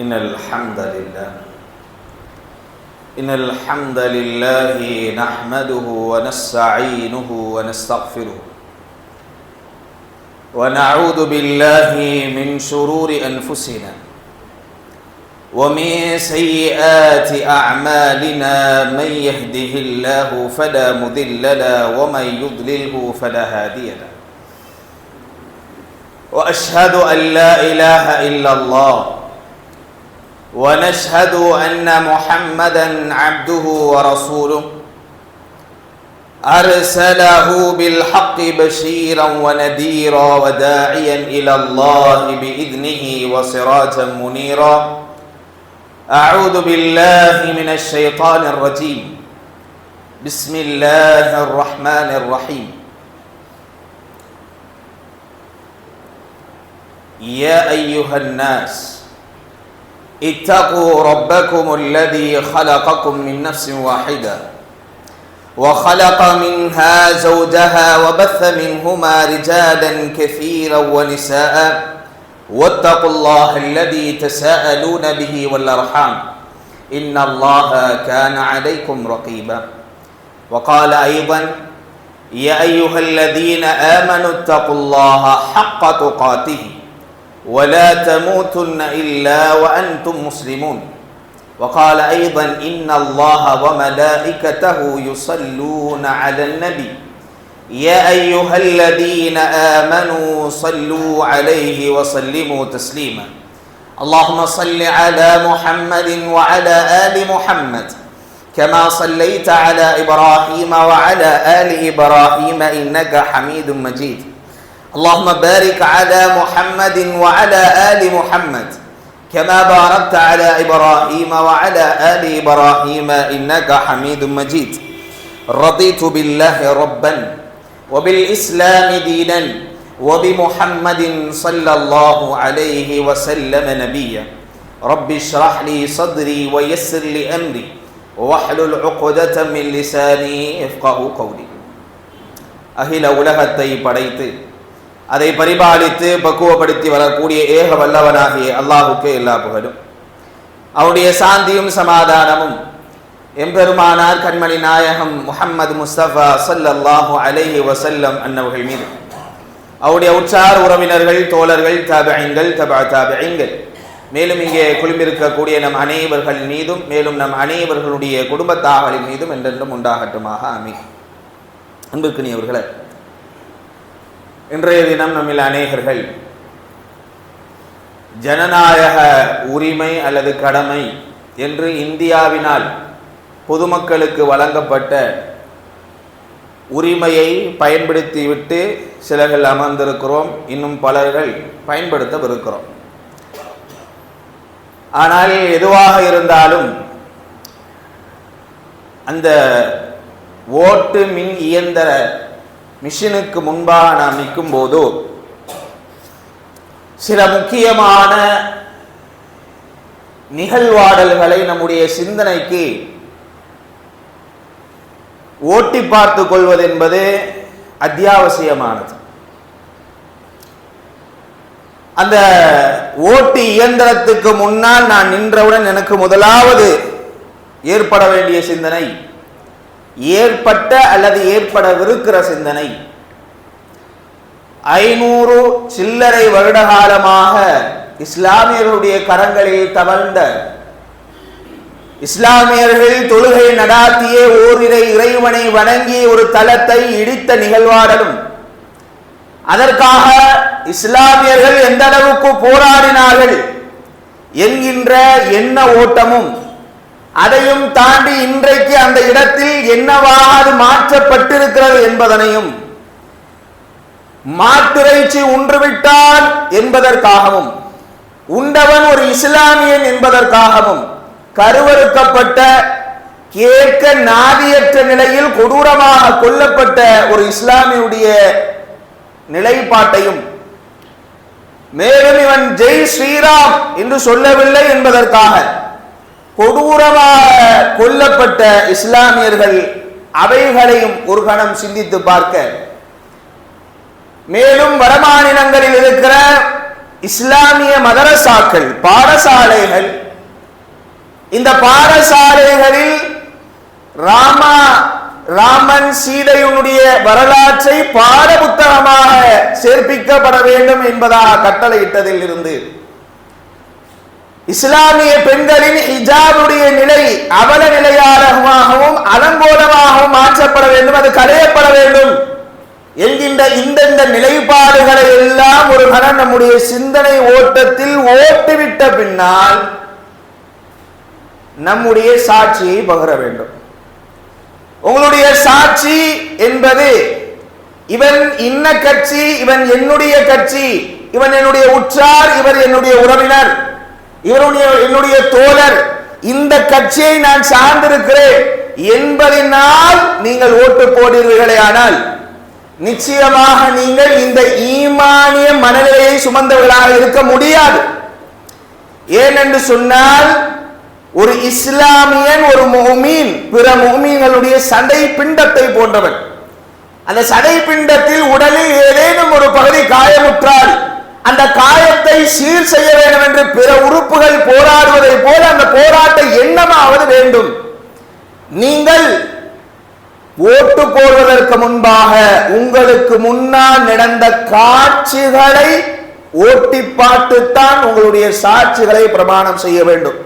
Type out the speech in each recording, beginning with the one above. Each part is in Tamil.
إن الحمد لله. إن الحمد لله نحمده ونستعينه ونستغفره. ونعوذ بالله من شرور أنفسنا ومن سيئات أعمالنا من يهده الله فلا مضل له ومن يضلله فلا هادي له. وأشهد أن لا إله إلا الله ونشهد أن محمدا عبده ورسوله. أرسله بالحق بشيرا ونذيرا وداعيا إلى الله بإذنه وسراجا منيرا. أعوذ بالله من الشيطان الرجيم. بسم الله الرحمن الرحيم. يا أيها الناس اتقوا ربكم الذي خلقكم من نفس واحدة وخلق منها زوجها وبث منهما رجالا كثيرا ونساء واتقوا الله الذي تساءلون به والأرحام إن الله كان عليكم رقيبا وقال أيضا يا أيها الذين آمنوا اتقوا الله حق تقاته ولا تموتن إلا وأنتم مسلمون. وقال أيضا إن الله وملائكته يصلون على النبي. يا أيها الذين آمنوا صلوا عليه وسلموا تسليما. اللهم صل على محمد وعلى آل محمد. كما صليت على إبراهيم وعلى آل إبراهيم إنك حميد مجيد. اللهم بارك على محمد وعلى آل محمد كما باركت على إبراهيم وعلى آل إبراهيم إنك حميد مجيد رضيت بالله ربا وبالإسلام دينا وبمحمد صلى الله عليه وسلم نبيا رب اشرح لي صدري ويسر لي أمري واحلل عقدة من لساني يفقه قولي أهل உலகத்தை படைத்து அதை பரிபாலித்து பக்குவப்படுத்தி வரக்கூடிய ஏக வல்லவனாகிய அல்லாஹுக்கு எல்லா புகழும். அவருடைய சாந்தியும் சமாதானமும் எம்பெருமானார் கண்மணி நாயகம் முஹம்மது முஸ்தபா சல்லல்லாஹு அலைஹி வசல்லம் அன்னவர்கள் மீது. அவருடைய உற்சார் உறவினர்கள் தோழர்கள் தபைங்கள் தபா தபைங்கள் மேலும் இங்கே குழுமிருக்கக்கூடிய நம் அனைவர்கள் மீதும் மேலும் நம் அனைவர்களுடைய குடும்பத்தாகளின் மீதும் என்றென்றும் உண்டாகட்டுமாக. அமை அன்புக்குனியவர்களே இன்றைய தினம் நம்மில் அநேகர்கள் ஜனநாயக உரிமை அல்லது கடமை என்று இந்தியாவினால் பொதுமக்களுக்கு வழங்கப்பட்ட உரிமையை பயன்படுத்திவிட்டு சிலர்கள் அமர்ந்திருக்கிறோம் இன்னும் பலர்கள் பயன்படுத்தவிருக்கிறோம். ஆனால் எதுவாக இருந்தாலும் அந்த ஓட்டு மின் இயந்திர மிஷினுக்கு முன்பாக நாம் நிற்கும் போதோ சில முக்கியமான நிகழ்வாடல்களை நம்முடைய சிந்தனைக்கு ஓட்டி பார்த்து கொள்வது என்பது அத்தியாவசியமானது. அந்த ஓட்டு இயந்திரத்துக்கு முன்னால் நான் நின்றவுடன் எனக்கு முதலாவது ஏற்பட வேண்டிய சிந்தனை ஏற்பட்ட அல்லது ஏற்படவிருக்கிற சிந்தனை. ஐநூறு சில்லறை வருடகாலமாக இஸ்லாமியர்களுடைய கரங்களில் தவழ்ந்த இஸ்லாமியர்கள் தொழுகை நடாத்திய ஓரிரை இறைவனை வணங்கி ஒரு தலத்தை இடித்த நிகழ்வாடலும். அதற்காக இஸ்லாமியர்கள் எந்த அளவுக்கு போராடினார்கள் என்கின்ற எண்ண ஓட்டமும் அதையும் தாண்டி இன்றைக்கு அந்த இடத்தில் என்னவாக அது மாற்றப்பட்டிருக்கிறது என்பதனையும் மாட்டிறைச்சி உன்றுவிட்டான் என்பதற்காகவும் உண்டவன் ஒரு இஸ்லாமியன் என்பதற்காகவும் கருவறுக்கப்பட்ட கேட்க நாதியற்ற நிலையில் கொடூரமாக கொல்லப்பட்ட ஒரு இஸ்லாமியுடைய நிலைப்பாட்டையும் மேலும் இவன் ஜெய் ஸ்ரீராம் என்று சொல்லவில்லை என்பதற்காக கொடூரமாக கொல்லப்பட்ட இஸ்லாமியர்கள் அவைகளையும் ஒரு கணம் சிந்தித்து பார்க்க. மேலும் வடமாநிலங்களில் இருக்கிற இஸ்லாமிய மதரசாக்கள் பாடசாலைகள் இந்த பாடசாலைகளில் ராமா ராமன் சீதையுடைய வரலாற்றை பாட புத்தகமாக சேர்ப்பிக்கப்பட வேண்டும் என்பதாக கட்டளையிட்டதில் இருந்து இஸ்லாமிய பெண்களின் ஹிஜாபுடைய நிலை அவல நிலையாளமாகவும் அலங்கோலமாகவும் மாற்றப்பட வேண்டும் அது களையப்பட வேண்டும் என்கின்ற இந்தந்த நிலைப்பாடுகளை எல்லாம் ஒரு கணம் நம்முடைய சிந்தனை ஓட்டத்தில் ஓட்டுவிட்ட பின்னால் நம்முடைய சாட்சியை பகிர வேண்டும். உங்களுடைய சாட்சி என்பது இவன் இன்ன கட்சி இவன் என்னுடைய கட்சி இவன் என்னுடைய உற்றார் இவர் என்னுடைய உறவினர். இவருடைய என்னுடைய தோழர் இந்த கட்சியை நான் சார்ந்திருக்கிறேன் என்பதனால் நீங்கள் ஓட்டு போடுவீர்களே ஆனால் நிச்சயமாக நீங்கள் இந்த ஈமானிய மனநிலையை சுமந்தவர்களாக இருக்க முடியாது. ஏனென்று சொன்னால் ஒரு இஸ்லாமியன் ஒரு முஹ்மீன் பிற முஹ்மீன்களுடைய சடை பிண்டத்தை போன்றவன். அந்த சடை பிண்டத்தில் உடலில் ஏதேனும் ஒரு பகுதி காயமுற்றால் அந்த காயத்தை சீர் செய்ய வேண்டும் என்று பிற உறுப்புகள் போராடுவதை போல அந்த போராட்ட எண்ணமாவது வேண்டும். நீங்கள் ஓட்டு போடுவதற்கு முன்பாக உங்களுக்கு முன்னால் நடந்த காட்சிகளை ஓட்டி பார்த்துத்தான் உங்களுடைய சாட்சிகளை பிரமாணம் செய்ய வேண்டும்.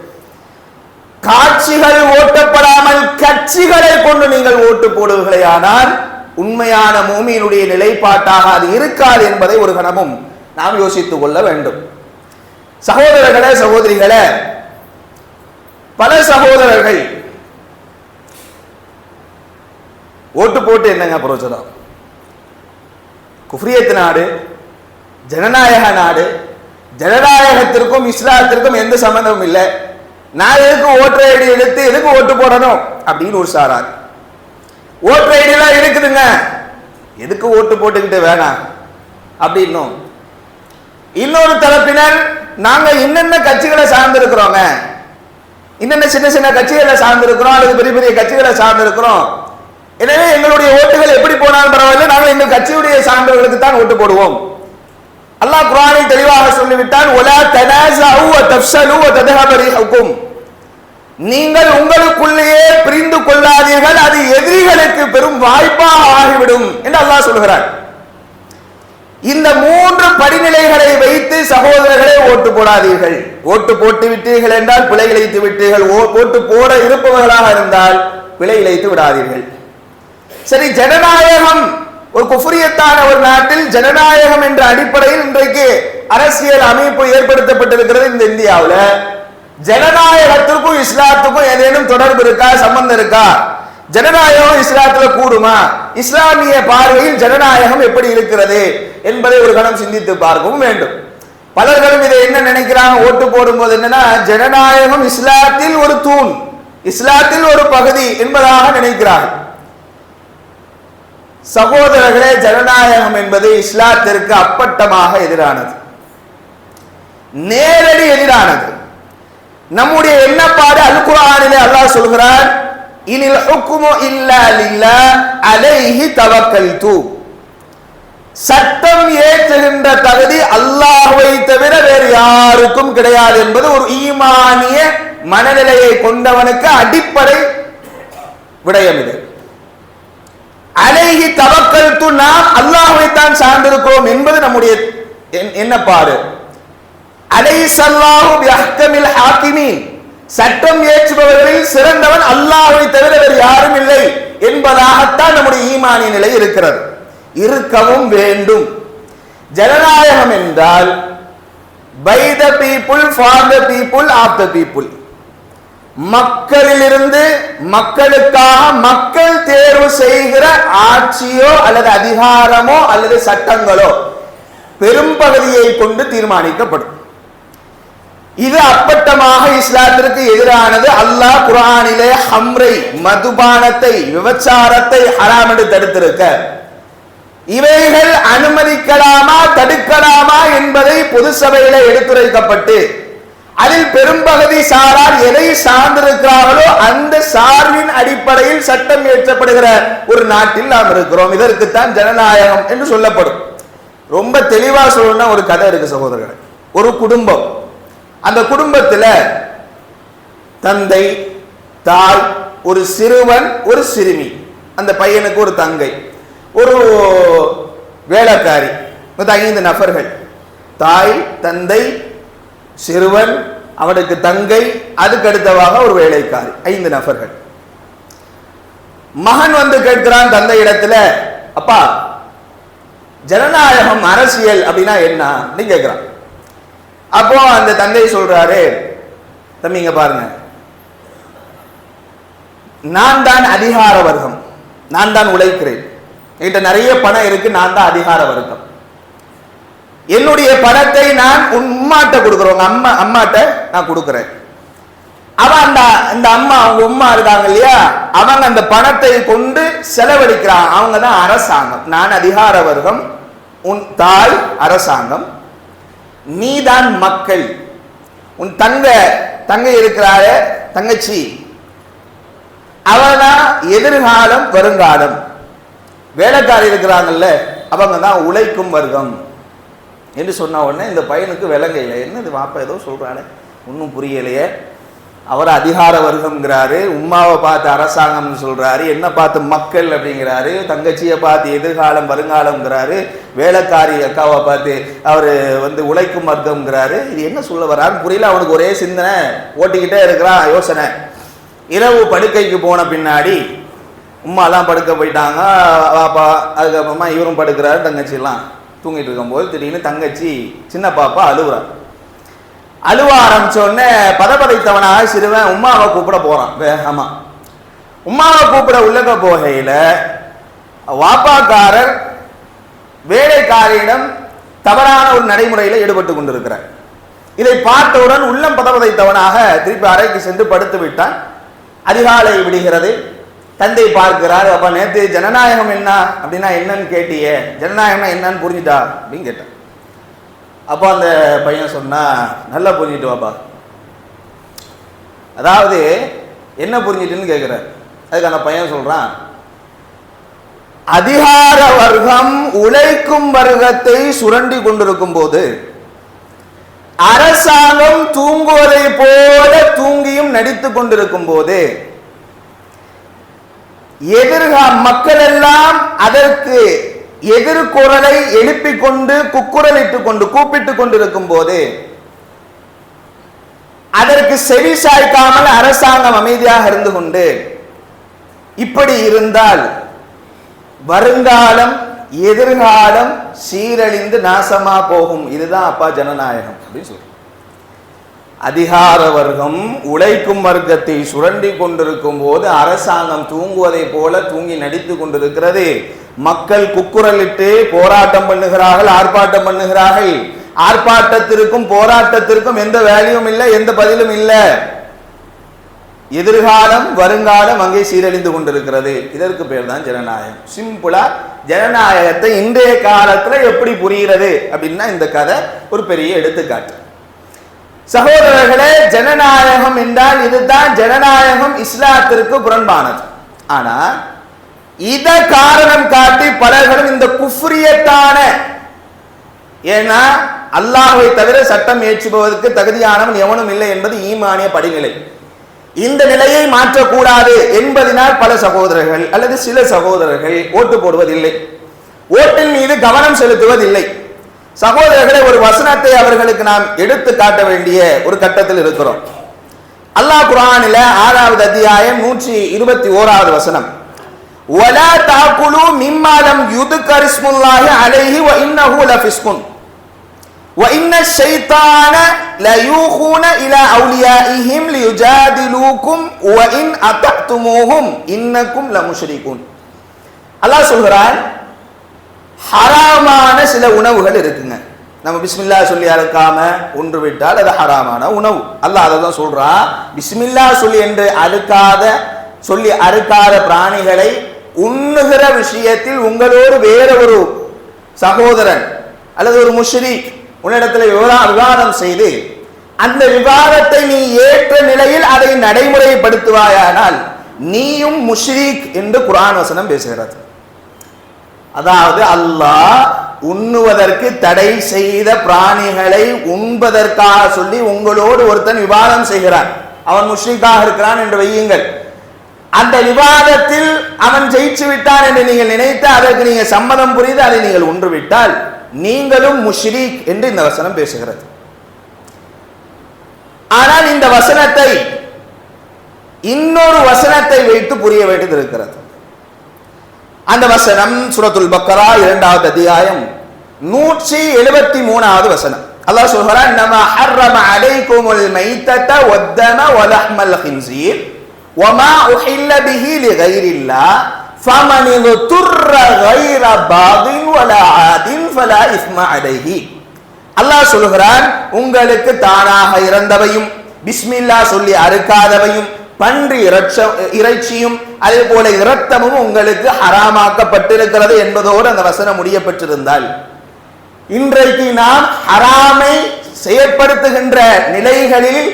காட்சிகள் ஓட்டப்படாமல் கட்சிகளை கொண்டு நீங்கள் ஓட்டு போடுவீர்களே ஆனால் உண்மையான மூமியினுடைய நிலைப்பாட்டாக அது இருக்காது என்பதை ஒரு கணமும் நாம் யோசித்துக் கொள்ள வேண்டும். சகோதரர்களே சகோதரிகளே பல சகோதரர்கள் ஓட்டு போட்டு என்னங்க பிரயோஜனம்? குஃப்ரியத் நாடு ஜனநாயக நாடு ஜனநாயகத்திற்கும் இஸ்லாத்திற்கும் எந்த சம்பந்தமும் இல்லை. நான் எதுக்கு ஓட்டர் ஐடி எடுத்து எதுக்கு ஓட்டு போடணும் அப்படின்னு ஒரு சாரார். ஓட்டர் எல்லாம் இருக்குதுங்க. எதுக்கு ஓட்டு போட்டுக்கிட்டு வேணாம்? அப்படின்னும். இன்னொரு தரப்பினர் நாங்க என்னென்ன கட்சிகளை சார்ந்திருக்கிறோங்க? என்னென்ன சின்ன சின்ன கட்சிகளை சார்ந்திருக்கிறோம்? அல்லது பெரிய பெரிய கட்சிகளை சார்ந்திருக்கிறோம்? எனவே எங்களுடைய ஓட்டுகள் எப்படி போனாலும் பரவாயில்லை. நாங்கள் எங்கள் கட்சியுடைய சார்ந்தவர்களுக்கு தான் ஓட்டு போடுவோம். அல்லாஹ் குரானை தெளிவாக சொல்லிவிட்டான் ஒலா தனாஸு தப்சலு தஃப்ஸலு வ நீங்கள் உங்களுக்குள்ளேயே பிரிந்து கொள்ளாதீர்கள். அது எதிரிகளுக்கு பெரும் வாய்ப்பாக ஆகிவிடும் என்று அல்லாஹ் சொல்கிறார். இந்த மூன்று படிநிலைகளை வைத்து சகோதரர்களே ஓட்டு போடாதீர்கள். ஓட்டு போட்டு விட்டீர்கள் என்றால் பிழை இழைத்து விட்டீர்கள். ஓ- ஓட்டு போட இருப்பவர்களாக இருந்தால் பிழை இழைத்து விடாதீர்கள். சரி ஜனநாயகம் ஒரு குஃபுரியத்தான ஒரு நாட்டில் ஜனநாயகம் என்ற அடிப்படையில் இன்றைக்கு அரசியல் அமைப்பு ஏற்படுத்தப்பட்டிருக்கிறது இந்த இந்தியாவுல. ஜனநாயகத்திற்கும் இஸ்லாத்துக்கும் ஏதேனும் தொடர்பு இருக்கா சம்பந்தம் இருக்கா? ஜனநாயகம் இஸ்லாத்துல கூடுமா? இஸ்லாமிய பார்வையில் ஜனநாயகம் எப்படி இருக்கிறது என்பதை ஒரு கணம் சிந்தித்து பார்க்கவும் வேண்டும். பலர்களும் இதை என்ன நினைக்கிறாங்க? ஓட்டு போடும்போது என்னன்னா ஜனநாயகம் இஸ்லாத்தில் ஒரு தூண் இஸ்லாத்தில் ஒரு பகுதி என்பதாக நினைக்கிறார்கள். சகோதரர்களே ஜனநாயகம் என்பது இஸ்லாத்திற்கு அப்பட்டமாக எதிரானது. நேரடி எதிரானது. நம்முடைய எண்ணப்பாடு அல்குரானிலே அல்லாஹ் சொல்கிறார் இனில் ஹுக்குமு இல்லா லில்லா அலைஹி தவக்கல்து. சட்டம் ஏற்றுகின்ற தகுதி அல்லாஹுவை தவிர வேறு யாருக்கும் கிடையாது என்பது ஒரு ஈமானிய மனநிலையை கொண்டவனுக்கு அடிப்படை விடயம் இது. அலைஹி தவக்கல்து நாம் அல்லாஹுவை தான் சார்ந்திருக்கிறோம் என்பது நம்முடைய எண்- எண்ணப்பாடு அலைசல்லாஹு பிஹ்கமில் ஹாக்கிமீன். சட்டம் ஏற்றுபவர்களில் சிறந்தவன் அல்லாஹை தவிர வேறு யாரும் இல்லை என்பதாகத்தான் நம்முடைய ஈமானிய நிலை இருக்கிறது. இருக்கவும் வேண்டும். ஜனநாயகம் என்றால் by the people for the people of the people மக்களிலிருந்து மக்களுக்காக மக்கள் தேர்வு செய்கிற ஆட்சியோ அல்லது அதிகாரமோ அல்லது சட்டங்களோ பெரும்பகுதியை கொண்டு தீர்மானிக்கப்படும். இது அப்பட்டமாக இஸ்லாத்திற்கு எதிரானது அல்லாஹ் குரானிலே ஹம்ரை மதுபானத்தை விபச்சாரத்தை ஹராம் என்று தடுத்திருக்க. இவைகள் அனுமதிக்கலாமா தடுக்கலாமா என்பதை பொது சபையில எடுத்துரைக்கப்பட்டு அதில் பெரும்பகுதி சாரார் எதை சார்ந்திருக்கிறார்களோ அந்த சார்பின் அடிப்படையில் சட்டம் இயற்றப்படுகிற ஒரு நாட்டில் நாம் இருக்கிறோம். இதற்குத்தான் ஜனநாயகம் என்று சொல்லப்படும். ரொம்ப தெளிவா சொல்லணும்னா ஒரு கதை இருக்கு சகோதரர்களே. ஒரு குடும்பம். அந்த குடும்பத்தில் தந்தை தாய் ஒரு சிறுவன் ஒரு சிறுமி. அந்த பையனுக்கு ஒரு தங்கை. ஒரு வேலைக்காரி. மொத்தம் ஐந்து நபர்கள். தாய் தந்தை சிறுவன் அவனுக்கு தங்கை அதுக்கு அடுத்தவாக ஒரு வேலைக்காரி. ஐந்து நபர்கள். மகன் வந்து கேட்கிறான் தந்தை இடத்துல அப்பா ஜனநாயகம் அரசியல் அப்படின்னா என்ன? அப்படின்னு கேட்கிறான். அப்போ அந்த தந்தை சொல்றாரு தம்பிங்க பாருங்க. நான் தான் அதிகார வர்க்கம். நான் தான் உழைக்கிறேன். என்கிட்ட நிறைய பணம் இருக்கு நான் தான் அதிகார வர்க்கம். என்னுடைய பணத்தை நான் உன் உம்மாட்ட அம்மா அம்மாட்ட நான் கொடுக்குறேன். அவ அந்த இந்த அம்மா அவங்க உம்மா இருக்காங்க இல்லையா? அவங்க அந்த பணத்தை கொண்டு செலவழிக்கிறான் அவங்க தான் அரசாங்கம். நான் அதிகார வர்க்கம் உன் தாய் அரசாங்கம். நீதான் மக்கள். உன் தங்க தங்கை இருக்கிறார தங்கச்சி. அவதான் எதிர்காலம் வருங்காலம். வேலைக்காரி இருக்கிறாங்கல்ல அவங்க தான் உழைக்கும் வர்க்கம். என்று சொன்ன உடனே இந்த பையனுக்கு விளங்கையில் என்னது வாப்பா ஏதோ சொல்றானே? ஒன்றும் புரியலையே. அவர் அதிகார வர்க்கம்ங்கிறாரு உம்மாவை பார்த்து அரசாங்கம்னு சொல்கிறாரு என்ன பார்த்து மக்கள் அப்படிங்கிறாரு தங்கச்சியை பார்த்து எதிர்காலம் வருங்காலம்ங்கிறாரு வேலைக்காரி அக்காவை பார்த்து அவர் வந்து உழைக்கும் வர்க்கம்ங்கிறாரு. இது என்ன சொல்ல வர்றாருன்னு புரியல அவனுக்கு ஒரே சிந்தனை ஓட்டிக்கிட்டே இருக்கிறான் யோசனை. இரவு படுக்கைக்கு போன பின்னாடி உமாலாம் படுக்க போயிட்டாங்க பாப்பா அதுக்கப்புறமா இவரும் படுக்கிறாரு தங்கச்சிலாம். தூங்கிட்டு இருக்கும்போது திடீர்னு தங்கச்சி சின்ன பாப்பா அழுகுறாரு அழுவ ஆரம்பிச்ச உடனே பதப்பதைத்தவனாக சிறுவன் உம்மாவை கூப்பிட போறான். வேகமா உம்மாவை கூப்பிட உள்ளக போகையில வாப்பாக்காரர் வேலைக்காரியிடம் தவறான ஒரு நடைமுறையில் ஈடுபட்டு கொண்டிருக்கிறார். இதை பார்த்தவுடன் உள்ளம் பதப்பதைத்தவனாக திருப்பி அறைக்கு சென்று படுத்து விட்டான். அதிகாலை விடுகிறது. தந்தை பார்க்கிறார் அப்ப நேற்று ஜனநாயகம் என்ன? அப்படின்னா என்னன்னு கேட்டியே. ஜனநாயகம்னா என்னன்னு புரிஞ்சுட்டா? அப்படின்னு கேட்டான் அப்போ அந்த பையன் சொன்னா நல்லா புரிஞ்சுட்டு வாப்பா. அதாவது என்ன புரிஞ்சிட்டுன்னு கேட்கிறார் அதுக்கு அந்த பையன் சொல்றான் அதிகார வர்க்கம் உழைக்கும் வர்க்கத்தை சுரண்டி கொண்டிருக்கும் போது அரசாங்கம் தூங்குவதை போல தூங்கியும் நடித்துக் கொண்டிருக்கும் போது எதிர்கா மக்கள் எல்லாம் அதற்கு எதிர்குரலை எழுப்பிக் கொண்டு குக்குரலிட்டுக் கொண்டு கூப்பிட்டுக் கொண்டிருக்கும் போது அதற்கு செவி சாய்க்காமல் அரசாங்கம் அமைதியாக இருந்து கொண்டு இப்படி இருந்தால் வருங்காலம் எதிர்காலம் சீரழிந்து நாசமா போகும். இதுதான் அப்பா ஜனநாயகம் அப்படின்னு சொல்றோம் அதிகார வர்க்கம் உழைக்கும் வர்க்கத்தை சுரண்டி கொண்டிருக்கும் போது அரசாங்கம் தூங்குவதை போல தூங்கி நடித்து கொண்டிருக்கிறது. மக்கள் குக்குரலிட்டு போராட்டம் பண்ணுகிறார்கள் ஆர்ப்பாட்டம் பண்ணுகிறார்கள். ஆர்ப்பாட்டத்திற்கும் போராட்டத்திற்கும் எந்த வேலையும் இல்லை எந்த பதிலும் இல்லை. எதிர்காலம் வருங்காலம் அங்கே சீரழிந்து கொண்டிருக்கிறது. இதற்கு பேர் தான் ஜனநாயகம் சிம்பிளா ஜனநாயகத்தை இன்றைய காலத்துல எப்படி புரிகிறது அப்படின்னா இந்த கதை ஒரு பெரிய எடுத்துக்காட்டு. சகோதரர்களே ஜனநாயகம் என்றால் இதுதான் ஜனநாயகம் இஸ்லாத்திற்கு புறம்பானது. ஆனா இத காரணம் காட்டி பலர்களும் இந்த குஃப்ரியத்தான ஏன்னா அல்லாஹை தவிர சட்டம் ஏற்றுபவதற்கு தகுதியானவன் எவனும் இல்லை என்பது ஈமானிய படிநிலை. இந்த நிலையை மாற்றக்கூடாது என்பதினால் பல சகோதரர்கள் அல்லது சில சகோதரர்கள் ஓட்டு போடுவதில்லை. ஓட்டின் மீது கவனம் செலுத்துவதில்லை. சகோதரர்களை ஒரு வசனத்தை அவர்களுக்கு நாம் எடுத்து காட்ட வேண்டிய ஒரு கட்டத்தில் இருக்கிறோம். அல்லாஹ் குரானில ஆறாவது அத்தியாயம் நூற்றி இருபத்தி ஓராவது வசனம். ஒலா தாக்குலு மிம்மாலம் யுது கரிஸ்முல்லாஹி அலைஹி வ இன்னஹு லஃபிஸ்குன் வ இன்ன ஷைத்தான லயூஹூன இலா அவுலியாஇஹிம் லியுஜாதிலூக்கும் வ இன் அதக்துமூஹும் இன்னக்கும் லமுஷ்ரிகூன் அல்லாஹ் சொல்கிறான் ஹராமான சில உணவுகள் இருக்குங்க. நம்ம பிஸ்மில்லா சொல்லி அறுக்காம ஒன்று விட்டால் அது ஹராமான உணவு. அல்லாஹ் அதை தான் சொல்றான் பிஸ்மில்லா சொல்லி என்று அறுக்காத சொல்லி அறுக்காத பிராணிகளை உண்ணுகிற விஷயத்தில் உங்களோடு வேற ஒரு சகோதரன் அல்லது ஒரு முஷ்ரிக் உன்னிடத்தில் விவரம் விவாதம் செய்து அந்த விவாதத்தை நீ ஏற்ற நிலையில் அதை நடைமுறைப்படுத்துவாயானால் நீயும் முஷ்ரீக் என்று குரான் வசனம் பேசுகிறது. அதாவது அல்லாஹ் உண்ணுவதற்கு தடை செய்த பிராணிகளை உண்பதற்காக சொல்லி உங்களோடு ஒருத்தன் விவாதம் செய்கிறான். அவன் முஷ்ரீக்காக இருக்கிறான் என்று வையுங்கள். அந்த விவாதத்தில் அவன் ஜெயிச்சு விட்டான் என்று நீங்கள் நினைத்து அதற்கு நீங்கள் சம்மதம் புரிந்து அதை நீங்கள் ஒன்று விட்டால் நீங்களும் முஷ்ரீக் என்று இந்த வசனம் பேசுகிறது. ஆனால் இந்த வசனத்தை இன்னொரு வசனத்தை வைத்து புரிய வேண்டியது இருக்கிறது அந்த வசனம் சுரத்துல் பக்கரா இரண்டாவது அத்தியாயம் நூற்றி எழுபத்தி மூணாவது வசனம். அல்லாஹ் சொல்கிறான் நம்ம ஹர்ரம அலைக்குமுல் மைத்தத ஒத்தன வலஹ்மல் ஹின்சீர். வமா உஹில்ல பிஹி லிகைரில்லாஹ் ஃபமன் துர்ர கைர பாகின் வலா ஆதின் ஃபலா இஸ்ம அலைஹி அல்லாஹ் சொல்கிறான் உங்களுக்கு தானாக இறந்தவையும் பிஸ்மில்லா சொல்லி அறுக்காதவையும் பன்றி இறைச்ச இறைச்சியும் அதே போல இரத்தமும் உங்களுக்கு ஹராமாக்கப்பட்டிருக்கிறது என்பதோடு அந்த வசனம் முடியப்பட்டிருந்தால் இன்றைக்கு நாம் ஹராமை செயற்படுத்துகின்ற நிலைகளில்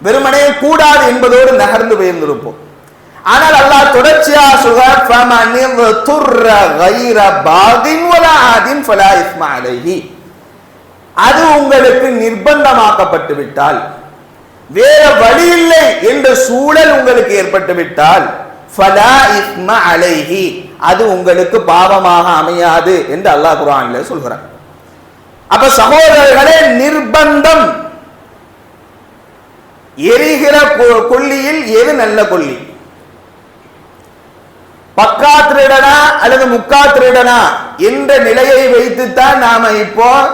வெறுமனே கூடாது என்பதோடு நகர்ந்து போயிருந்திருப்போம் ஆனால் அல்லாஹ் தொடர்ச்சியா சொல்றார் துர்ர ஆதின் ஃபலா அது உங்களுக்கு நிர்பந்தமாக்கப்பட்டு விட்டால் வேற வழி இல்லை என்ற சூழல் உங்களுக்கு ஏற்பட்டு விட்டால் ஃபலா அலைஹி. அது உங்களுக்கு பாவமாக அமையாது என்று அல்லாஹ் குரான்ல சொல்கிறார் அப்ப சகோதரர்களே நிர்பந்தம் எரிகிற கொ- கொல்லியில் எது நல்ல கொல்லி? பக்கா திருடனா அல்லது முக்கா திருடனா என்ற நிலையை வைத்துத்தான் நாம இப்போ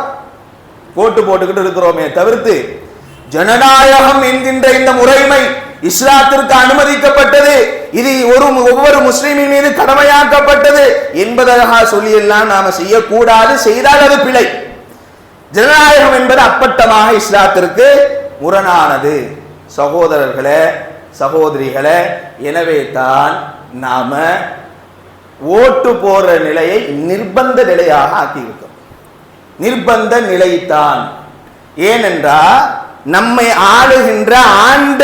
போட்டு போட்டுக்கிட்டு இருக்கிறோமே தவிர்த்து ஜனநாயகம் என்கின்ற இந்த முறைமை இஸ்லாத்திற்கு அனுமதிக்கப்பட்டது. இது ஒரு ஒவ்வொரு முஸ்லீமின் மீது கடமையாக்கப்பட்டது என்பதாக சொல்லியெல்லாம் நாம செய்யக்கூடாது. செய்தால் அது பிழை. ஜனநாயகம் என்பது அப்பட்டமாக இஸ்லாத்திற்கு முரணானது. சகோதரர்களே சகோதரிகளே எனவே தான் நாம ஓட்டு போடுற நிலையை நிர்பந்த நிலையாக ஆக்கியிருக்கோம் நிர்பந்த நிலைத்தான் ஏனென்றால் நம்மை ஆளுகின்ற ஆண்ட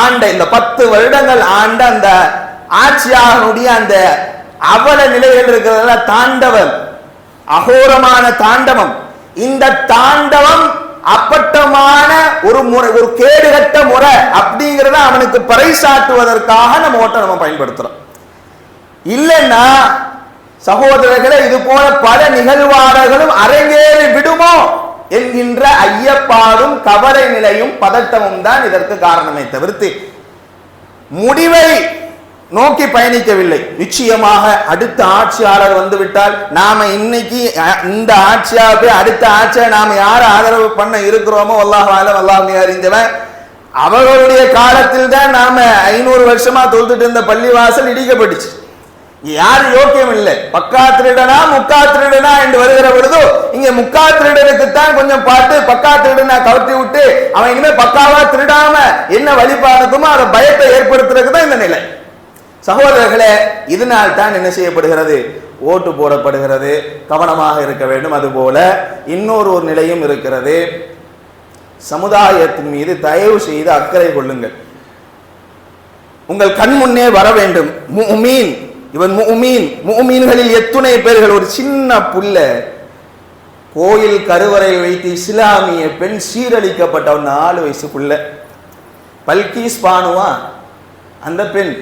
ஆண்ட இந்த பத்து வருடங்கள் ஆண்ட அந்த ஆட்சியாளனுடைய அந்த அவல நிலைகள் இருக்கிறதெல்லாம் தாண்டவம். அகோரமான தாண்டவம். இந்த தாண்டவம் அப்பட்டமான ஒரு முறை ஒரு கேடுகட்ட முறை அப்படிங்கிறத அவனுக்கு பறைசாட்டுவதற்காக நம்ம ஓட்டை நம்ம பயன்படுத்துறோம். இல்லைன்னா சகோதரர்களை இது போல பல நிகழ்வாளர்களும் அரங்கேறி விடுமோ என்கின்ற ஐயப்பாடும் கவலை நிலையும் பதட்டமும் தான் இதற்கு காரணமே தவிர்த்து முடிவை நோக்கி பயணிக்கவில்லை. நிச்சயமாக அடுத்த ஆட்சியாளர் வந்துவிட்டால் நாம இன்னைக்கு இந்த ஆட்சியாவுக்கு அடுத்த ஆட்சியை நாம யார் ஆதரவு பண்ண இருக்கிறோமோ அல்லாஹ் ஆலம் அல்லாஹ் அறிந்தவன். அவர்களுடைய காலத்தில் தான் நாம ஐநூறு வருஷமா தொழுதுட்டு இருந்த பள்ளிவாசல் இடிக்கப்பட்டுச்சு. யார் யாரு யோக்கியம் இல்லை. பக்கா திருடனா முக்கா திருடனா என்று வருகிற பொழுது இங்க முக்கா திருடனுக்கு தான் கொஞ்சம் பார்த்து பக்கா திருடனா கவர்த்தி விட்டு அவன் இனிமே பக்காவா திருடாம என்ன வழிபாடுக்குமோ அதை பயத்தை ஏற்படுத்துறதுக்கு தான் இந்த நிலை. சகோதரர்களே இதனால் தான் என்ன செய்யப்படுகிறது? ஓட்டு போடப்படுகிறது. கவனமாக இருக்க வேண்டும். அதுபோல இன்னொரு ஒரு நிலையும் இருக்கிறது. சமுதாயத்தின் மீது தயவு செய்து அக்கறை கொள்ளுங்கள். உங்கள் கண் முன்னே வர வேண்டும். முமீன் இவன் முமீன் முமீன்களில் எத்துணை பேர்கள். ஒரு சின்ன புல்ல கோயில் கருவறையில் வைத்து இஸ்லாமிய பெண் சீரழிக்கப்பட்ட ஒரு நாலு வயசுக்குள்ள பல்கீஸ் பானுவா அந்த பெண்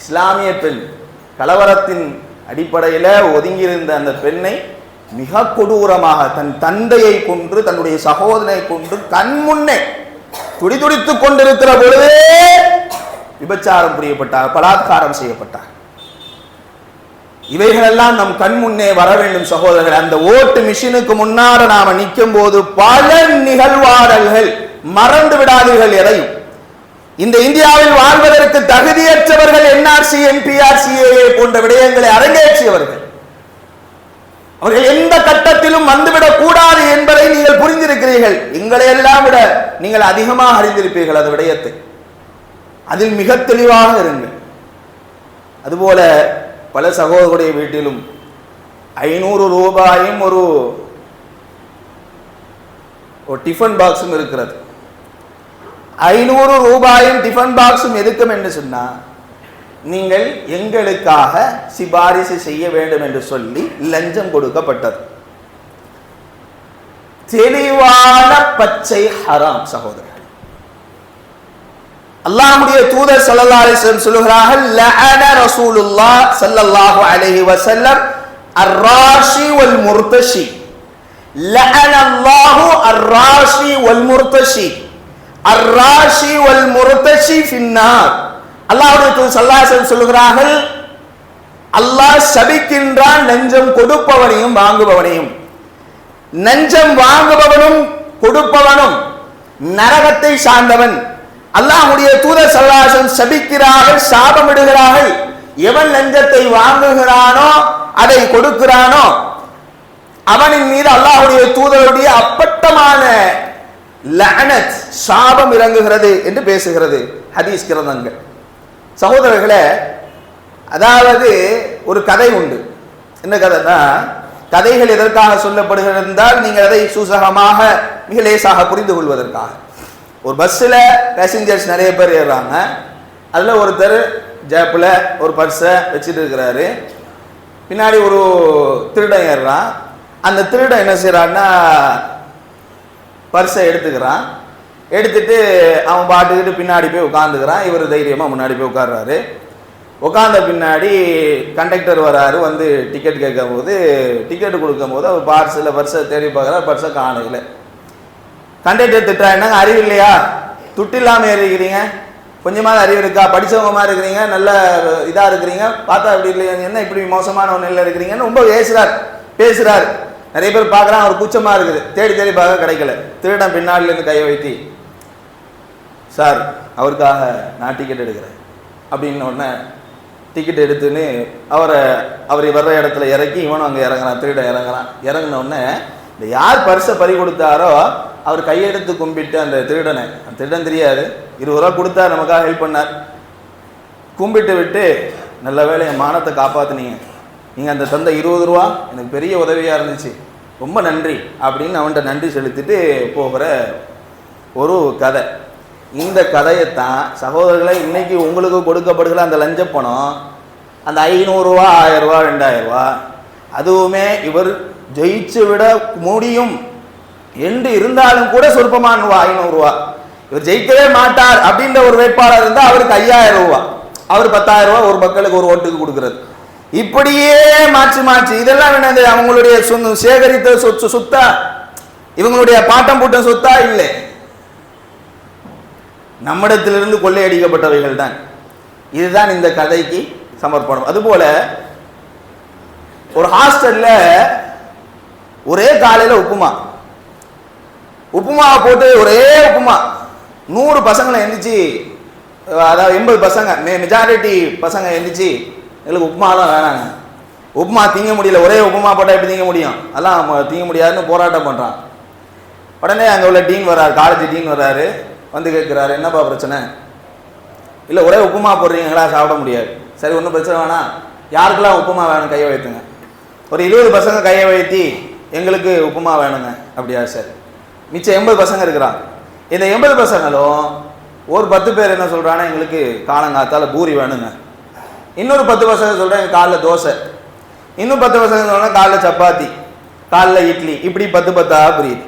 இஸ்லாமிய பெண் கலவரத்தின் அடிப்படையில் ஒதுங்கியிருந்த அந்த பெண்ணை மிக கொடூரமாக தன் தந்தையை கொன்று தன்னுடைய சகோதரனை கொன்று கண் முன்னே துடிதுடித்துக் கொண்டிருக்கிற பொழுதே விபச்சாரம் புரியப்பட்டார் பலாத்காரம் செய்யப்பட்டார். இவைகளெல்லாம் நம் கண் முன்னே வர வேண்டும் சகோதரர்கள். அந்த ஓட்டு மிஷினுக்கு முன்னார நாம நிற்கும் போது பல நிகழ்வாடல்கள் மறந்து விடாதீர்கள் எதையும். இந்த இந்தியாவில் வாழ்வதற்கு தகுதியற்றவர்கள் என்ஆர்சி என்பிஆர் சிஏஏ போன்ற விடயங்களை அரங்கேற்றியவர்கள். அவர்கள் எந்த கட்டத்திலும் வந்துவிடக் கூடாது என்பதை நீங்கள் புரிந்திருக்கிறீர்கள். எங்களை எல்லாம் விட நீங்கள் அதிகமாக அறிந்திருப்பீர்கள் அது விடயத்தை. அதில் மிக தெளிவாக இருங்கள். அதுபோல பல சகோதரருடைய வீட்டிலும் ஐநூறு ரூபாயும் ஒரு ஒரு டிஃபன் பாக்ஸும் இருக்கிறது. ஐநூறு ரூபாயும் டிஃபன் பாக்ஸும் எதுக்கும் என்று சொன்னா நீங்கள் எங்களுக்காக சிபாரிசு செய்ய வேண்டும் என்று சொல்லி லஞ்சம் கொடுக்கப்பட்டது. தெளிவான பச்சை ஹராம் சகோதரர் அல்லாஹ்வுடைய தூதர் ஸல்லல்லாஹு அலைஹி வஸல்லம் சொல்கிறார்கள் லஅன ரசூலுல்லாஹ் ஸல்லல்லாஹு அலைஹி வஸல்லம் அர்ராஷி வல் முர்தஷி லஅன அல்லாஹு அர்ராஷி வல் முர்தஷி அர்ராஷி வல் முரதஷி ஃபின்னார். அல்லாஹ்வுடைய தூதர் ஸல்லல்லாஹு சொல்லுகிறார்கள் சொல்கிறார்கள் அல்லாஹ் சபிக்கின்றான் நெஞ்சம் கொடுப்பவனையும் வாங்குபவனையும். நஞ்சம் வாங்குபவனும் கொடுப்பவனும் நரகத்தை சார்ந்தவன். அல்லாஹ்வுடைய தூதர் சல்லாசன் சபிக்கிறார்கள் சாபமிடுகிறார்கள். எவன் நெஞ்சத்தை வாங்குகிறானோ அதை கொடுக்கிறானோ அவனின் மீது அல்லாஹ்வுடைய தூதருடைய அப்பட்டமான லனத் சாபம் இறங்குகிறது என்று பேசுகிறது. ஹதீஸ் கிரந்தங்கள். சகோதரர்களே அதாவது ஒரு கதை உண்டு. என்ன கதைனா கதைகள் எதற்காக சொல்லப்படுகிறது என்றால் நீங்கள் அதை சூசகமாக மிக லேசாக புரிந்து கொள்வதற்காக. ஒரு பஸ்ஸில் பேசஞ்சர்ஸ் நிறைய பேர் ஏறுறாங்க. அதில் ஒருத்தர் ஜேப்பில் ஒரு பர்ஸை வச்சுட்டு இருக்கிறாரு. பின்னாடி ஒரு திருடன் ஏறுறான். அந்த திருடன் என்ன செய்கிறான்னா பர்ஸை எடுத்துக்கிறான். எடுத்துட்டு அவன் பாட்டுக்கிட்டு பின்னாடி போய் உட்காந்துக்கிறான் இவர் தைரியமாக முன்னாடி போய் உட்கார்றாரு உட்காந்த பின்னாடி கண்டக்டர் வராரு வந்து டிக்கெட் கேட்கும் போது டிக்கெட் கொடுக்கும்போது அவர் பார்சலில் பர்ஸை தேடி பார்க்குறாரு பர்ஸை காணல கண்டக்டர் திட்டா என்னங்க அறிவு இல்லையா? துட்டு இல்லாமல் இருக்கிறீங்க கொஞ்சமாவது அறிவு இருக்கா? படித்தவங்க மாதிரி இருக்கிறீங்க. நல்ல இதாக இருக்கிறீங்க. பார்த்தா அப்படி இல்லையா? என்ன இப்படி மோசமான ஒன்றில் இருக்கிறீங்கன்னு ரொம்ப பேசுகிறார் பேசுகிறார் நிறைய பேர் பார்க்குறான் அவர் கூச்சமாக இருக்குது. தேடி தேடி பார்க்க கிடைக்கல. திருடன் பின்னாடிலேருந்து கையை வைத்தி சார் அவருக்காக நான் டிக்கெட் எடுக்கிறேன். அப்படின்ன உடனே டிக்கெட் எடுத்துன்னு அவரை அவர் வர்ற இடத்துல இறக்கி இவனும் அங்கே இறங்குறான் திருடம் இறங்குறான். இறங்கின உடனே இந்த யார் பரிசை பறி கொடுத்தாரோ அவர் கையெடுத்து கும்பிட்டு அந்த திருடனை அந்த திருடன் தெரியாது இருபது ரூபா கொடுத்தா நமக்காக ஹெல்ப் பண்ணார். கும்பிட்டு விட்டு நல்ல வேலை என் மானத்தை காப்பாற்றினீங்க நீங்கள் அந்த தந்த இருபது ரூபா எனக்கு பெரிய உதவியாக இருந்துச்சு. ரொம்ப நன்றி அப்படின்னு அவன்கிட்ட நன்றி செலுத்திட்டு போகிற ஒரு கதை. இந்த கதையைத்தான் சகோதரர்களை இன்னைக்கு உங்களுக்கு கொடுக்கப்படுகிற அந்த லஞ்ச பணம் அந்த ஐநூறுரூவா ஆயிரரூவா ரெண்டாயிரரூவா அதுவுமே இவர் ஜெயிச்சு விட முடியும் என்று இருந்தாலும் கூட சொற்பமானுவா ஐநூறுரூவா இவர் ஜெயிக்கவே மாட்டார் அப்படின்ற ஒரு வேட்பாளர் இருந்தால் அவருக்கு ஐயாயிரம் ரூபா அவர் பத்தாயிரம் ரூபா ஒரு மக்களுக்கு ஒரு ஓட்டுக்கு கொடுக்குறது. இப்படியே மாற்றி மாற்றி இதெல்லாம் என்னது? அவங்களுடைய சேகரித்த சொத்து சொத்தா? இவங்களுடைய பாட்டம் பூட்டம் சொத்தா? இல்லை. நம்மிடத்திலிருந்து கொள்ளையடிக்கப்பட்டவைகள் தான். இதுதான் இந்த கதைக்கு சமர்ப்பணம். அதுபோல ஒரு ஹாஸ்டல்ல ஒரே காலையில உப்புமா. உப்புமாவை போட்டு ஒரே உப்புமா. நூறு பசங்களை எந்திரிச்சு அதாவது எண்பது பசங்க மெஜாரிட்டி பசங்க எந்திரிச்சு எங்களுக்கு உப்புமாலாம் வேணாங்க. உப்புமா திங்க முடியல ஒரே உப்புமா போட்டால் எப்படி திங்க முடியும்? அதெல்லாம் தீங்க திங்க முடியாதுன்னு போராட்டம் பண்ணுறான் உடனே அங்கே உள்ள டீன் வர்றாரு காலேஜ் டீன் வர்றாரு வந்து கேட்குறாரு என்னப்பா பிரச்சனை? இல்லை ஒரே உப்புமா போடுறீங்களா சாப்பிட முடியாது. சரி ஒன்றும் பிரச்சனை வேணாம். யாருக்கெல்லாம் உப்புமா வேணும் கையை வைத்துங்க? ஒரு இருபது பசங்க கையை வைத்தி எங்களுக்கு உப்புமா வேணுங்க. அப்படியா சார். மிச்சம் எண்பது பசங்க இருக்கிறான் இந்த எண்பது பசங்களும் ஒரு பத்து பேர் என்ன சொல்கிறானா எங்களுக்கு காலங்காத்தால் பூரி வேணுங்க. இன்னொரு பத்து பசங்க சொல்கிறேன் காலைல தோசை. இன்னும் பத்து வருஷம் சொல்கிறாங்க காலைல சப்பாத்தி காலைல இட்லி. இப்படி பத்து பத்தாக புரியுது.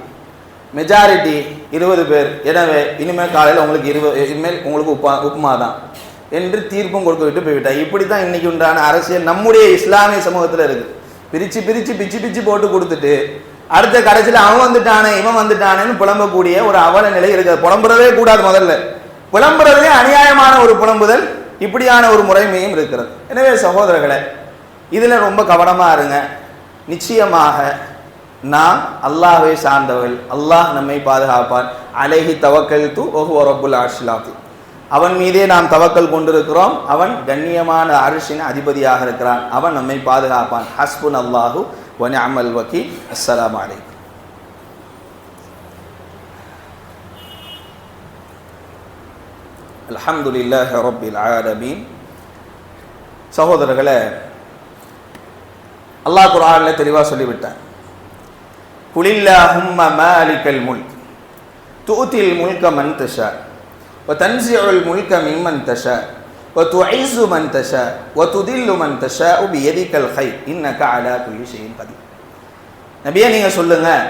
மெஜாரிட்டி இருபது பேர். எனவே இனிமேல் காலையில் உங்களுக்கு இருபது இனிமேல் உங்களுக்கு உப்பா உப்புமா தான் என்று தீர்ப்பும் கொடுக்க விட்டு போய்விட்டார். இப்படி தான் இன்றைக்கி உண்டான அரசியல் நம்முடைய இஸ்லாமிய சமூகத்தில் இருக்குது பிரித்து பிரித்து பிச்சு பிச்சு போட்டு கொடுத்துட்டு அடுத்த கடைசியில் அவன் வந்துட்டானே இவன் வந்துட்டானேன்னு புலம்பக்கூடிய ஒரு அவல நிலை இருக்குது. புலம்புறதே கூடாது முதல்ல. புலம்புறதே அநியாயமான ஒரு புலம்புதல். இப்படியான ஒரு முறைமையும் இருக்கிறது. எனவே சகோதரர்களே இதில் ரொம்ப கவனமாக இருங்க. நிச்சயமாக நாம் அல்லாஹை சார்ந்தவர்கள் அல்லாஹ் நம்மை பாதுகாப்பான். அழகி தவக்கல் தூ ஒஹு ரப்புல் அர்ஷிலாத்தி அவன் மீதே நாம் தவக்கல் கொண்டிருக்கிறோம். அவன் கண்ணியமான அரிசின் அதிபதியாக இருக்கிறான். அவன் நம்மை பாதுகாப்பான். ஹஸ்புன் அல்லாஹு வனி அமல் வக்கி அஸ்ஸலாமு அலைக்கும். அலமதுல்லாஹ் ரபில் ஆலமீன். சகோதரர்களை அல்லாஹ் குரானில் தெளிவாக சொல்லிவிட்டார். குலில்லாஹும் மாலிக்கல் முல் தூத்தில் முல்க மன் தஷா. ஒ தன்சியுல் முல்க மிம்மன் தஷ. ஒ துஐசு மன் தஷா. ஒ துதில்லு மன் தஷ. உபி எதிக்கல் ஹை இன்னக்க அலா குல்லி ஷெயின் பதி நபியே நீங்கள் சொல்லுங்கள்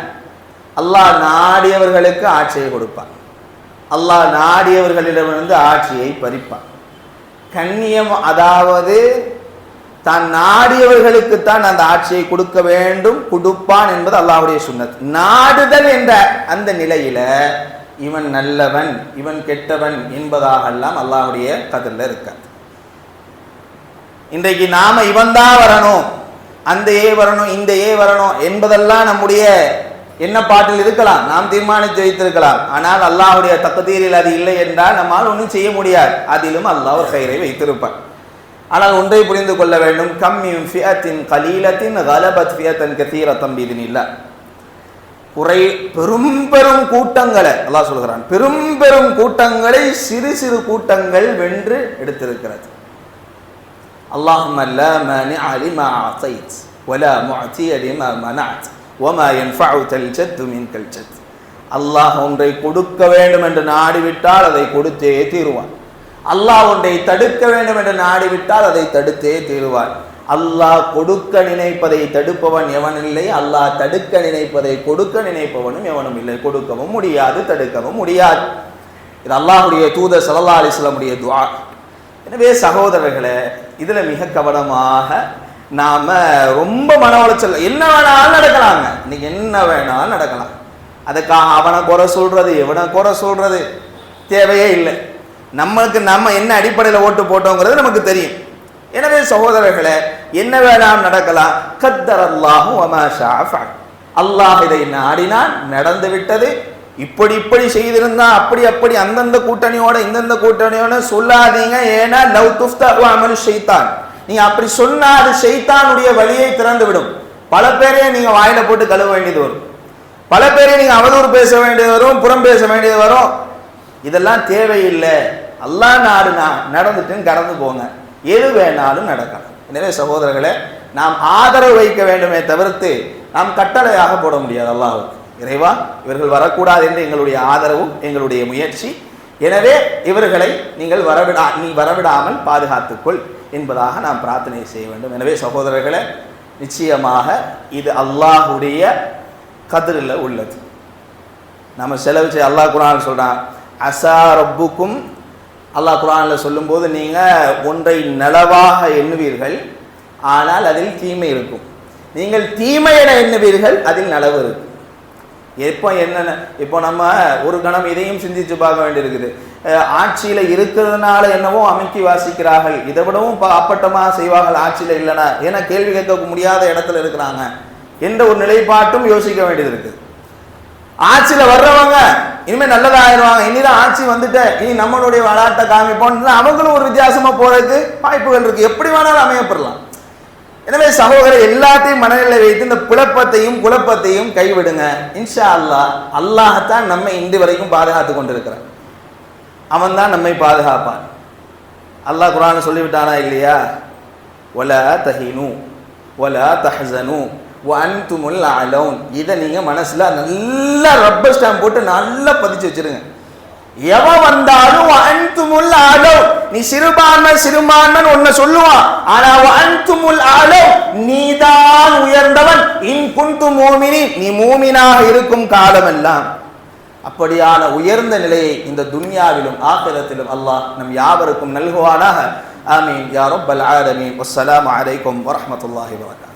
அல்லாஹ் நாடியவர்களுக்கு ஆட்சியை கொடுப்பான். அல்லாஹ் நாடியவர்களிடமிருந்து ஆட்சியை பறிப்பான். கண்ணியம் அதாவது தான் நாடியவர்களுக்கு தான் அந்த ஆட்சியை கொடுக்க வேண்டும் கொடுப்பான் என்பது அல்லாஹுடைய சுண்ணத். நாடுதல் என்ற அந்த நிலையில இவன் நல்லவன் இவன் கெட்டவன் என்பதாகலாம் அல்லாஹுடைய கதில் இருக்காது இன்றைக்கு நாம இவன் தான் வரணும் அந்த ஏ வரணும் இந்த ஏ வரணும் என்பதெல்லாம் நம்முடைய என்ன பாட்டில் இருக்கலாம்? நாம் தீர்மானித்து வைத்திருக்கலாம். ஆனால் அல்லாஹுடைய தக்கதீரில் அது இல்லை என்றால் நம்மால் ஒன்றும் செய்ய முடியாது. அதிலும் அல்லாஹ் ஒரு கயிறை வைத்திருப்பான். ஆனால் ஒன்றை புரிந்து கொள்ள வேண்டும். கம்மியும் ஃபியத்தின் கலீலத்தின் கலபத் ஃபியத்தன் கத்தீரத்தம் இதுன்னு இல்லை குறை பெரும் பெரும் கூட்டங்களை அல்லா சொல்கிறான் பெரும் பெரும் கூட்டங்களை சிறு சிறு கூட்டங்கள் வென்று எடுத்திருக்கிறது. அல்லாஹ் அல்ல மனி அலிமா அசைத் ஒல முஅத்தி அலிமா மனாத் ஒமா என் ஃபாவ் சத்து மின் கல் அல்லாஹ் ஒன்றை கொடுக்க வேண்டும் என்று நாடிவிட்டால் அதை கொடுத்தே தீருவான். அல்லாஹ் ஒன்றை தடுக்க வேண்டும் என்று நாடிவிட்டால் அதை தடுத்தே தீருவான். அல்லாஹ் கொடுக்க நினைப்பதை தடுப்பவன் எவன் இல்லை அல்லாஹ் தடுக்க நினைப்பதை கொடுக்க நினைப்பவனும் எவனும் இல்லை. கொடுக்கவும் முடியாது தடுக்கவும் முடியாது. இது அல்லாஹுடைய தூத சலல்லா அலிஸ்லமுடைய துவா எனவே சகோதரர்களே இதில் மிக கவனமாக நாம ரொம்ப மன உளைச்சல். என்ன வேணாலும் நடக்கலாங்க. இன்னைக்கு என்ன வேணாலும் நடக்கலாம். அதுக்காக அவனை குறை சொல்றது எவனை குறை சொல்றது தேவையே இல்லை. நம்மளுக்கு நம்ம என்ன அடிப்படையில் ஓட்டு போட்டோங்கிறது நமக்கு தெரியும். எனவே சகோதரர்களே என்ன வேணாம் நடக்கலாம். கத்தர் அல்லாஹும் அல்லாஹ் இதை நாடினான் நடந்து விட்டது. இப்படி இப்படி செய்திருந்தா அப்படி அப்படி அந்தந்த கூட்டணியோட இந்தந்த கூட்டணியோட சொல்லாதீங்க. ஏன்னா லவ் துஃப்தா அமலு ஷைத்தான். நீங்க அப்படி சொன்னா அது ஷைத்தானுடைய வழியை திறந்து விடும் பல பேரையும் நீங்க வாயில போட்டு கழுவ வேண்டியது வரும். பல பேரையும் நீங்க அவதூறு பேச வேண்டியது வரும் புறம் பேச வேண்டியது வரும். இதெல்லாம் தேவையில்லை. எல்லா நாடு நான் நடந்துட்டுன்னு கடந்து போங்க. எது வேணாலும் நடக்கலாம். எனவே சகோதரர்களே நாம் ஆதரவு வைக்க வேண்டுமே தவிர்த்து நாம் கட்டளையாக போட முடியாது. அல்லாவுக்கு இறைவா இவர்கள் வரக்கூடாது என்று எங்களுடைய ஆதரவும் எங்களுடைய முயற்சி எனவே இவர்களை நீங்கள் வரவிடா நீ வரவிடாமல் பாதுகாத்துக்கொள் என்பதாக நாம் பிரார்த்தனை செய்ய வேண்டும். எனவே சகோதரர்களை நிச்சயமாக இது அல்லாஹுடைய கதிரில் உள்ளது. நம்ம செலவு செய்ய அல்லாஹ் குரான் சொல்கிறான் அசா ரப்புக்கும் அல்லாஹ் குரானில் சொல்லும்போது நீங்கள் ஒன்றை நலவாக எண்ணுவீர்கள் ஆனால் அதில் தீமை இருக்கும். நீங்கள் தீமை என எண்ணுவீர்கள் அதில் நலவு இருக்கும். எப்போ என்னென்ன இப்போ நம்ம ஒரு கணம் இதையும் சிந்திச்சு பார்க்க வேண்டியிருக்குது. ஆட்சியில் ஆட்சியில இருக்கிறதுனால என்னவோ அமைக்கி வாசிக்கிறார்கள். இதை விடவும் அப்பட்டமாக செய்வார்கள் ஆட்சியில இல்லைனா ஏன்னா கேள்வி கேட்க முடியாத இடத்துல இருக்கிறாங்க. என்ற ஒரு நிலைப்பாட்டும் யோசிக்க வேண்டியது இருக்குது ஆட்சியில வர்றவங்க இனிமே நல்லதா ஆயிடுவாங்க இனிதான் ஆட்சி வந்துட்டு இனி நம்மளுடைய வளாட்டை காமிப்போம் அவங்களும் ஒரு வித்தியாசமா போறதுக்கு வாய்ப்புகள் இருக்கு. எப்படி வேணாலும் அமையப்படலாம். எனவே சகோதரர் எல்லாத்தையும் மனநிலை வைத்து இந்த குழப்பத்தையும் குழப்பத்தையும் கைவிடுங்க. இன்ஷா அல்லாஹ் அல்லாஹத்தான் நம்மை இன்று வரைக்கும் பாதுகாத்து கொண்டிருக்கிறான். அவன் தான் நம்மை பாதுகாப்பான். அல்லாஹ் குரான் சொல்லிவிட்டானா இல்லையா? ஒல தஹினு ஒல தஹசனு அன்துமுல் அலோன் இதை நீங்கள் மனசில் நல்லா ரப்பர் ஸ்டாம்ப் போட்டு நல்லா பதிச்சு வச்சிருங்க. எவன் வந்தாலும் அன்துமுல் அலௌன் நீ சிறுபான்மை சிறுபான்மன் ஒன்ன சொல்லுவான் ஆனா அன்துமுல் ஆலோ நீதான் உயர்ந்தவன். இன் குந்து மூமினி நீ மூமினாக இருக்கும் காலமெல்லாம். அப்படியான உயர்ந்த நிலையை இந்த துன்யாவிலும் ஆகிரத்திலும் அல்லாஹ் நம் யாவருக்கும் நல்குவானாக. ஆமீன். யா ரப்பல் ஆலமீன். வஸ்ஸலாமு அலைக்கும் வரஹ்மத்துல்லாஹி வபரகாத்துஹு